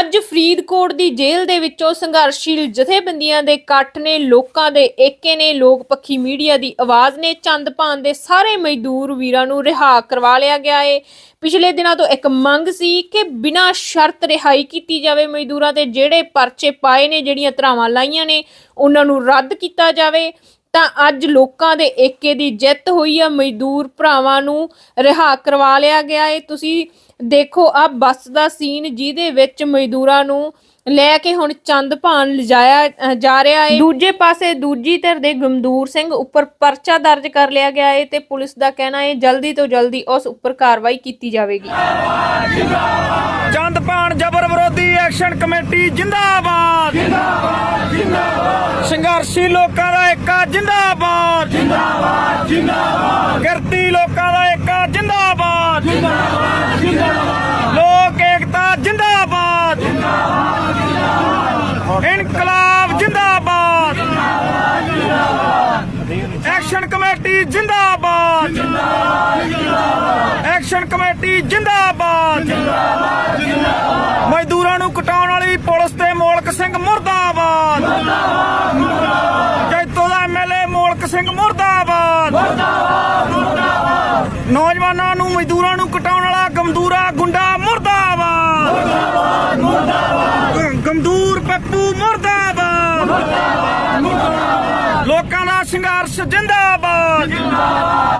ਅੱਜ ਫਰੀਦਕੋਟ ਦੀ ਜੇਲ੍ਹ ਦੇ ਵਿੱਚੋਂ ਸੰਘਰਸ਼ੀਲ ਜਥੇਬੰਦੀਆਂ ਦੇ ਇਕੱਠ ਨੇ ਲੋਕਾਂ ਦੇ ਏਕੇ ਨੇ, ਲੋਕ ਪੱਖੀ ਮੀਡੀਆ ਦੀ ਆਵਾਜ਼ ਨੇ ਚੰਦ ਭਾਨ ਦੇ ਸਾਰੇ ਮਜ਼ਦੂਰ ਵੀਰਾਂ ਨੂੰ ਰਿਹਾ ਕਰਵਾ ਲਿਆ ਗਿਆ ਏ। ਪਿਛਲੇ ਦਿਨਾਂ ਤੋਂ ਇੱਕ ਮੰਗ ਸੀ ਕਿ ਬਿਨਾਂ ਸ਼ਰਤ ਰਿਹਾਈ ਕੀਤੀ ਜਾਵੇ ਮਜ਼ਦੂਰਾਂ ਤੇ ਜਿਹੜੇ ਪਰਚੇ ਪਾਏ ਨੇ, ਜਿਹੜੀਆਂ ਧਰਾਵਾਂ ਲਾਈਆਂ ਨੇ, ਉਹਨਾਂ ਨੂੰ ਰੱਦ ਕੀਤਾ ਜਾਵੇ। ਤਾਂ ਅੱਜ ਲੋਕਾਂ ਦੇ ਏਕੇ ਦੀ ਜਿੱਤ ਹੋਈ ਆ। ਮਜ਼ਦੂਰ ਭਰਾਵਾਂ ਨੂੰ ਰਿਹਾ ਕਰਵਾ ਲਿਆ ਗਿਆ ਏ। ਤੁਸੀਂ ਦੇਖੋ, ਆ ਬੱਸ ਦਾ ਸੀਨ ਜਿਹਦੇ ਵਿੱਚ ਮਜ਼ਦੂਰਾਂ ਨੂੰ ਲੈ ਕੇ ਹੁਣ ਚੰਦ ਭਾਨ ਲਿਜਾਇਆ ਜਾ ਰਿਹਾ ਏ। ਦੂਜੇ ਪਾਸੇ ਦੂਜੀ ਧਿਰ ਦੇ ਗਮਦੂਰ ਸਿੰਘ ਉੱਪਰ ਪਰਚਾ ਦਰਜ ਕਰ ਲਿਆ ਗਿਆ ਹੈ ਤੇ ਪੁਲਿਸ ਦਾ ਕਹਿਣਾ ਹੈ ਜਲਦੀ ਤੋਂ ਜਲਦੀ ਉਸ ਉੱਪਰ ਕਾਰਵਾਈ ਕੀਤੀ ਜਾਵੇਗੀ। ਚੰਦਪਾਨ ਜਬਰ ਵਿਰੋਧੀ ਐਕਸ਼ਨ ਕਮੇਟੀ ਜਿੰਦਾਬਾਦ ਜਿੰਦਾਬਾਦ। ਜਿੰਦਾਬਾਦ ਲੋਕਾਂ ਦਾ ਏਕਾ ਜਿੰਦਾਬਾਦ। ਜਿੰਦਾਬਾਦ। ਜਿੰਦਾਬਾਦ ਕਿਰਤੀ ਲੋਕਾਂ ਦਾ ਏਕਾ ਜਿੰਦਾਬਾਦ। ਜਿੰਦਾਬਾਦ ਜਿੰਦਾਬਾਦ ਲੋਕ ਏਕਤਾ, ਜਿੰਦਾਬਾਦ। ਜਿੰਦਾਬਾਦ ਇਨਕਲਾਬ, ਜਿੰਦਾਬਾਦ। ਐਕਸ਼ਨ ਕਮੇਟੀ, ਜਿੰਦਾਬਾਦ। ਐਕਸ਼ਨ ਕਮੇਟੀ, ਜਿੰਦਾਬਾਦ। ਮਜ਼ਦੂਰਾਂ ਨੂੰ ਕਟਾਉਣ ਵਾਲੀ ਪੁਲਿਸ ਮੋਲਕ ਸਿੰਘ ਮੁਰਦਾਬਾਦ। ਜੈਤੋ ਦਾ ਐਮਐਲਏ ਮੋਲਕ ਸਿੰਘ ਮੁਰਦਾਬਾਦ। ਨੌਜਵਾਨਾਂ ਨੂੰ, ਮਜ਼ਦੂਰਾਂ ਨੂੰ ਕਟਾਉਣ ਵਾਲਾ ਗਮਦੂਰਾ ਗੁੰਡਾ ਮੁਰਦਾਬਾਦ। ਗਮਦੂਰ ਪੱਪੂ ਮੁਰਦਾਬਾਦ। ਲੋਕਾਂ ਦਾ ਸੰਘਰਸ਼ ਜਿੰਦਾਬਾਦ।